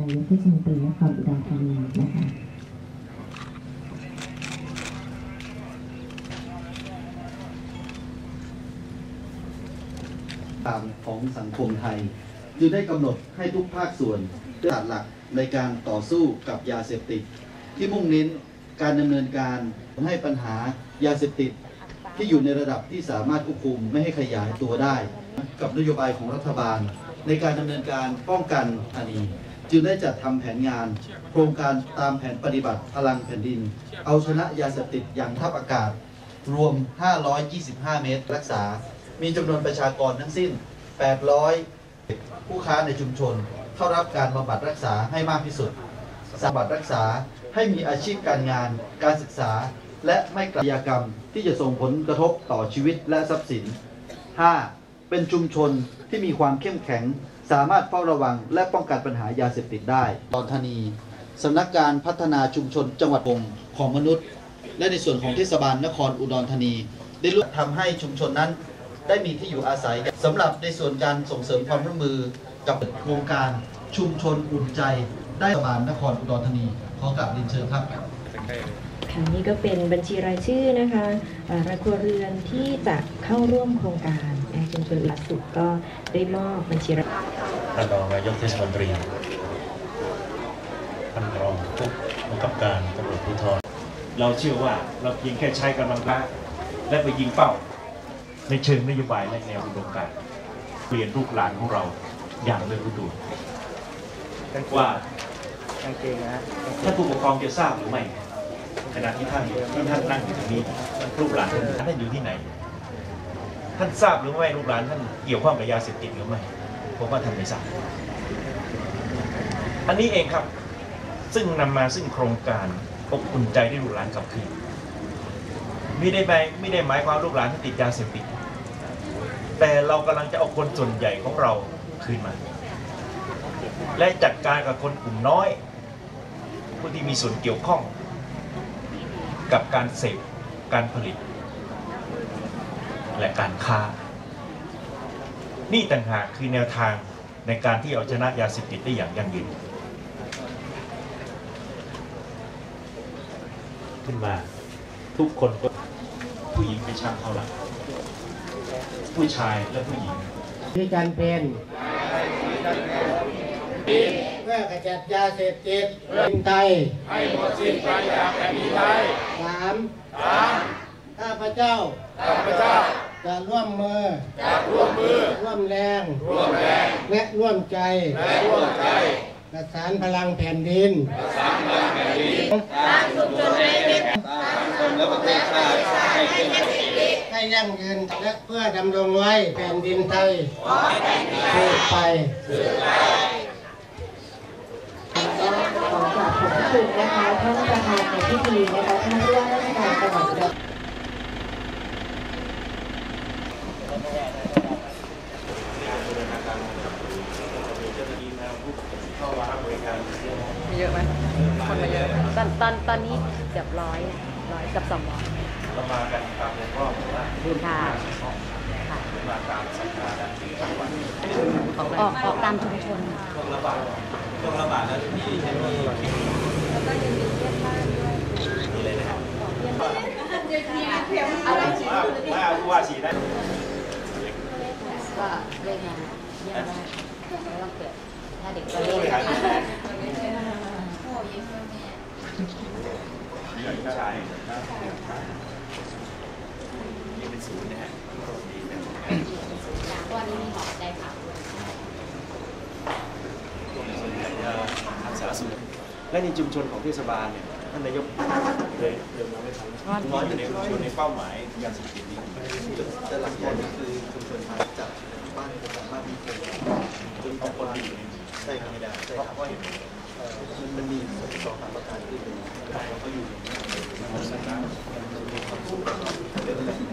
นายกเทศมนตรีนครอุดรธานีนะคะตามของสังคมไทยจึงได้กำหนดให้ทุกภาคส่วนได้หลักหลักในการต่อสู้กับยาเสพติด ที่มุ่งเน้นการดำเนินการให้ปัญหายาเสพติด ที่อยู่ในระดับที่สามารถควบคุมไม่ให้ขยายตัวได้ กับนโยบายของรัฐบาล ในการดำเนินการป้องกันอันนี้ จึงได้จัดทำแผนงาน โครงการตามแผนปฏิบัติพลังแผ่นดิน เอาชนะยาเสพติดอย่างทัพอากาศ รวม 525 เมตรรักษา มีจำนวนประชากรทั้งสิ้น 800 ผู้ค้าในชุมชน เข้ารับการบำบัดรักษาให้มากที่สุดบำบัดรักษาให้มีอาชีพการงาน การศึกษา และไม่กระยกรรมที่จะส่งผลกระทบต่อชีวิตและทรัพย์สิน 5. เป็นชุมชนที่มีความเข้มแข็ง สามารถเฝ้าระวังและป้องกันปัญหายาเสพติดได้ ตอนธานีสำนักการพัฒนาชุมชนจังหวัดองของมนุษย์ และในส่วนของเทศบาลนครอุดรธานีได้ร่วมทำให้ชุมชนนั้น ได้มีที่อยู่อาศัยสำหรับในส่วนการส่งเสริมความร่วมมือกับโครงการชุมชนอุ่นใจ ได้เทศบาลนครอุดรธานีขอกราบเรียนเชิญครับ ค่ะนี่ก็เป็นบัญชีรายชื่อนะคะเอ่อรายครัวเรือนที่จะเข้าร่วมโครงการแอร์ชุมชนหลักสุดก็ได้มอบบัญชีรายท่านรองนายกเทศมนตรีท่านรองผู้บังคับการตำรวจภูธรเราเชื่อว่าเราเพียงแค่ใช้กำลังละและไปยิงเป้า ในเชิงนโยบายและแนวอุดมการณ์เปลี่ยนลูกหลานของเราอย่างเร็วด่วนว่าท่านผู้ปกครองจะทราบหรือไม่ ขณะที่ท่านที่ท่านนั่งอยู่ตรงนี้ลูกหลานท่านท่านอยู่ที่ไหน ท่านทราบหรือไม่ลูกหลานท่านเกี่ยวข้องกับยาเสพติดหรือไม่ผมว่าท่านไม่ทราบอันนี้เองครับซึ่งนำมาซึ่งโครงการอบอุ่นใจได้ลูกหลานกลับคืนไม่ได้ไปไม่ได้หมายความลูกหลานที่ติดยาเสพติดแต่เรากำลังจะเอาคนส่วนใหญ่ของเราคืนมา และจัดการกับคนกลุ่มน้อยผู้ที่มีส่วนเกี่ยวข้อง กับการเสพการผลิต และการค้า นี่ต่างหากคือแนวทางในการที่เอาชนะยาเสพติดได้อย่างยั่งยืนขึ้นมา ทุกคนก็ผู้หญิงเป็นช่างเท่าไหร่ผู้ชายและผู้หญิงที่จันเป็น เพื่อกระจัดยาเสพติดเป็นไทยให้หมดสิ้นไปจากแผ่นดินไทยสามข้าพเจ้าข้าพเจ้าจะร่วมมือจะร่วมมือ ร่วมแรง ร่วมแรง และร่วมใจ และร่วมใจประสานพลังแผ่นดินให้ยั่งยืนและเพื่อดำรงไว้แผ่นดินไทยสืบไป ก็ขอกราบขอบพระ คุณนะคะท่านประธานในพิธีนะคะท่านผู้ว่าราชการจังหวัดอุดรเยอะไหมคนมาเยอะตอนตอนตอนนี้เกือบร้อยร้อยกับสองร้อยเรามากันตามวงรอบว่ารุ่นค่ะค่ะมาตามสัญญาและจังหวัดออกออกตามชุมชนช่วงระบาดช่วงระบาดแล้วมี จะมีนี่เลยนะครับว่าว่าผู้ว่าฉีดได้ก็เล่นมาเยี่ยมได้ไม่ต้องเกิดถ้าเด็กก็เล่นบริหารค่ะดูแลนี่ชายนี่เป็นศูนย์นะฮะดีนะตัวนี้มีหอใจขาวส่วนใหญ่จะทำสารสุข และในชุมชนของเทศบาลเนี่ยท่านนายกเคยเดินมาไม่ทันน้อยอยู่ในชุมชนในเป้าหมายยาเสพติดนี้แต่หลักใหญ่ก็คือชุมชนจากบ้านโครงการบ้านมีโครงจนบางคนที่อยู่ในใช่ครับไม่ได้ใช่เพราะครับว่าเห็นเอ่อมันมันมีสองสามประการที่เป็นเราก็อยู่ในสถานะมันมีความสุขเรื่องอะไรที่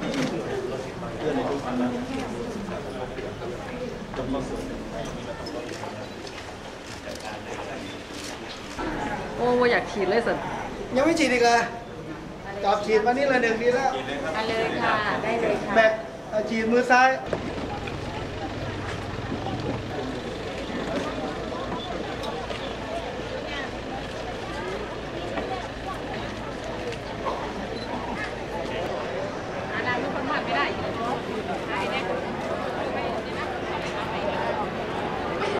เรื่องในทุกอันนั้นจำต้องส่วนหนึ่งให้มีมาต้อง โอ้อยากฉีดเลยสิยังไม่ฉีดอีกเหรอจอบฉีดวันนี้ละหนึ่งดีแล้วมาเลยค่ะ ได้เลยค่ะ แบกเอาฉีดมือซ้าย